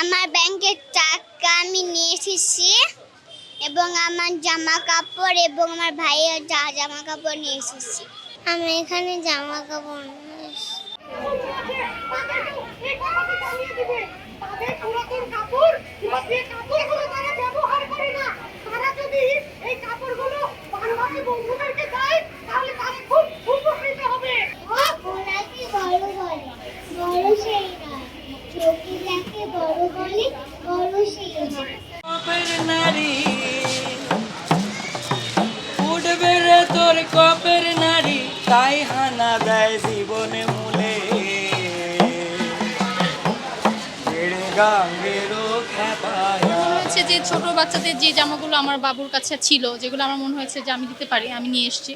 আমার ব্যাংকের টাকা আমি নিয়ে এসেছি এবং আমার জামা কাপড় এবং আমার ভাইয়ের যা জামা কাপড় নিয়ে এসেছি আমি এখানে জামা কাপড় নিয়ে তাই হানা দেয় জীবনে মূলে। হচ্ছে যে ছোট বাচ্চাদের যে জামাগুলো আমার বাবুর কাছে ছিল, যেগুলো আমার মনে হয়েছে যে আমি দিতে পারি, আমি নিয়ে এসেছি।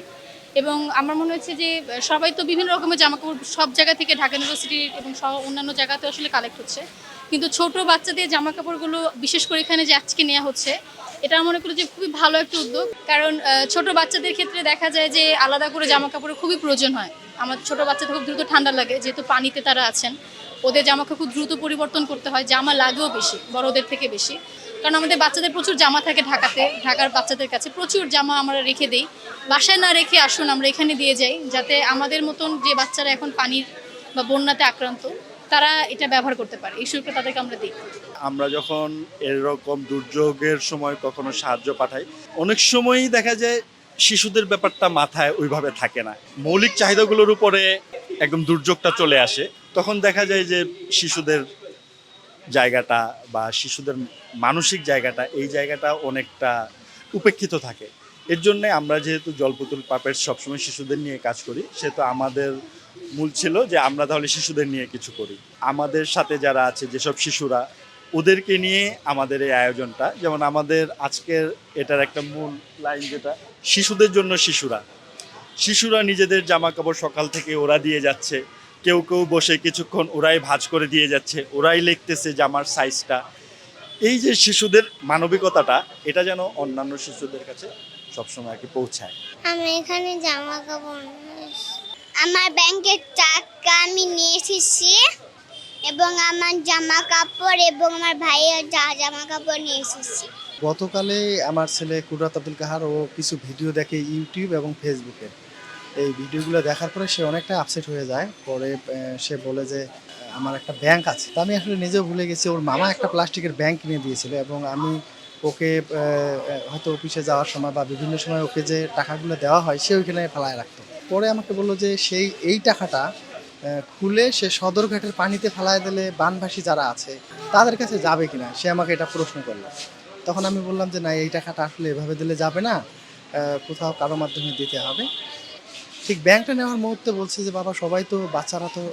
এবং আমার মনে হচ্ছে যে সবাই তো বিভিন্ন রকমের জামা কাপড় সব জায়গা থেকে ঢাকা ইউনিভার্সিটি এবং সহ অন্যান্য জায়গাতে আসলে কালেক্ট হচ্ছে। কিন্তু ছোট বাচ্চাদের জামা কাপড়গুলো বিশেষ করে এখানে যে আজকে নেওয়া হচ্ছে এটা মনে করি যে খুবই ভালো একটা উদ্যোগ। কারণ ছোট বাচ্চাদের ক্ষেত্রে দেখা যায় যে আলাদা করে জামা কাপড়ের খুবই প্রয়োজন হয়। আমার ছোট বাচ্চাদের খুব দ্রুত ঠান্ডা লাগে, যেহেতু পানিতে তারা আছেন। ওদের জামা কাপড় খুব দ্রুত পরিবর্তন করতে হয়, জামা লাগেও বেশি, বড়দের থেকে বেশি। কারণ আমাদের বাচ্চাদের প্রচুর জামা থাকে ঢাকাতে, ঢাকার বাচ্চাদের কাছে প্রচুর জামা আমরা রেখে দেই। বাসায় না রেখে আসুন, আমরা এখানে দিয়ে যাই, যাতে আমাদের মতন যে বাচ্চারা এখন পানির বা বন্যাতে আক্রান্ত তারা এটা ব্যবহার করতে পারে, এই সুযোগটা তাদেরকে আমরা দিই। আমরা যখন এরকম দুর্যোগের সময় কখনো সাহায্য পাঠাই, অনেক সময়ই দেখা যায় শিশুদের ব্যাপারটা মাথায় ওইভাবে থাকে না। মৌলিক চাহিদাগুলোর উপরে একদম দুর্যোগটা চলে আসে। তখন দেখা যায় যে শিশুদের জায়গাটা বা শিশুদের মানসিক জায়গাটা, এই জায়গাটা অনেকটা উপেক্ষিত থাকে। এর জন্যে আমরা যেহেতু জলপুতুল পাপের সবসময় শিশুদের নিয়ে কাজ করি সেহেতু আমাদের মূল ছিল যে আমরা তাহলে শিশুদের নিয়ে কিছু করি। আমাদের সাথে যারা আছে, যেসব শিশুরা, ওদেরকে নিয়ে আমাদের এই আয়োজনটা, যেমন আমাদের আজকের এটার একটা মূল লাইন যেটা, শিশুদের জন্য শিশুরা। শিশুরা নিজেদের জামা কাপড় সকাল থেকে ওরা দিয়ে যাচ্ছে, কেউ কেউ বসে কিছুক্ষণ ওরাই ভাজ করে দিয়ে যাচ্ছে, ওরাই লিখতেছে জামার সাইজটা এই যে শিশুদের মানবিকতাটা, এটা যেন অন্যান্য শিশুদের কাছে সবসময় আর কি পৌঁছায়। আমি এখানে জামা কাপড় আমার ব্যাংকের টাকা আমি নিয়ে এসেছি এবং আমার জামা কাপড় এবং আমার ভাইয়ের যা জামা কাপড় নিয়ে এসেছি। গতকালে আমার ছেলে কুদরাত আব্দুল কাহার ও কিছু ভিডিও দেখে ইউটিউব এবং ফেসবুকে। এই ভিডিওগুলো দেখার পরে সে অনেকটা আপসেট হয়ে যায়। পরে সে বলে যে আমার একটা ব্যাংক আছে। তা আমি আসলে নিজেও ভুলে গেছি। ওর মামা একটা প্লাস্টিকের ব্যাংক কিনে দিয়েছিল এবং আমি ওকে হয়তো অফিসে যাওয়ার সময় বা বিভিন্ন সময় ওকে যে টাকাগুলো দেওয়া হয় সে ওইখানে ফেলায় রাখতো। পরে আমাকে বলল যে সেই, এই টাকাটা খুলে সে সদরঘাটের পানিতে ফেলায় দিলে বানভাসী যারা আছে, তাদের কাছে যাবে কিনা? সে আমাকে এটা প্রশ্ন করল। তখন আমি বললাম যে না, এই টাকাটা আসলে এভাবে দিলে যাবে না কোথাও কারও মাধ্যমে দিতে হবে। ঠিক ব্যাংকটা নেওয়ার মুহূর্তে বলছে যে, বাবা, সবাই তো, বাচ্চারা তো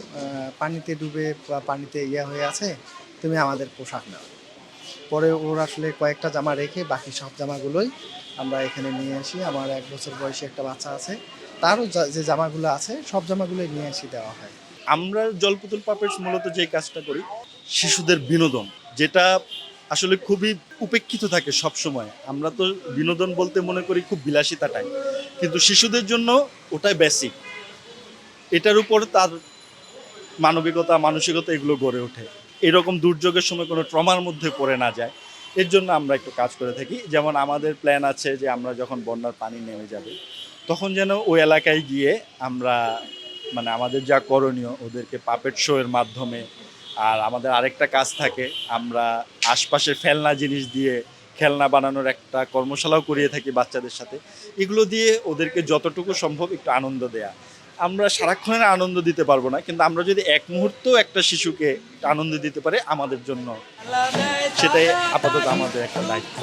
পানিতে ডুবে বা পানিতে ইয়ে হয়ে আছে, তুমি আমাদের পোশাক নাও। পরে ওর আসলে কয়েকটা জামা রেখে বাকি সব জামাগুলোই আমরা এখানে নিয়ে আসি। আমার এক বছর বয়সী একটা বাচ্চা আছে। তারও যে জামাগুলো আছে, সব জামাগুলোই নিয়ে আসি দেওয়া হয়। আমরা জলপুতুল পাপেটস মূলত যে কাজটা করি, শিশুদের বিনোদন, যেটা আসলে খুবই উপেক্ষিত থাকে সব সময় আমরা তো বিনোদন বলতে মনে করি খুব বিলাসিতাটাই কিন্তু শিশুদের জন্য ওটাই বেসিক এটার উপর তার মানবিকতা, মানসিকতা এগুলো গড়ে ওঠে। এরকম দুর্যোগের সময় কোনো ট্রমার মধ্যে পড়ে না যায়। এর জন্য আমরা একটু কাজ করে থাকি। যেমন আমাদের প্ল্যান আছে যে আমরা যখন বন্যার পানি নেমে যাবে, তখন যেন ওই এলাকায় গিয়ে আমরা মানে আমাদের যা করণীয় ওদেরকে পাপেট শো এর মাধ্যমে আর আমাদের আরেকটা কাজ থাকে, আমরা আশপাশের ফেলনা জিনিস দিয়ে খেলনা বানানোর একটা কর্মশালাও করিয়ে থাকি বাচ্চাদের সাথে। এগুলো দিয়ে ওদেরকে যতটুকু সম্ভব একটু আনন্দ দেয়া। আমরা সারাক্ষণের আনন্দ দিতে পারব না, কিন্তু আমরা যদি এক মুহূর্ত একটা শিশুকে আনন্দ দিতে পারে আমাদের জন্য, সেটাই আপাতত আমাদের একটা দায়িত্ব।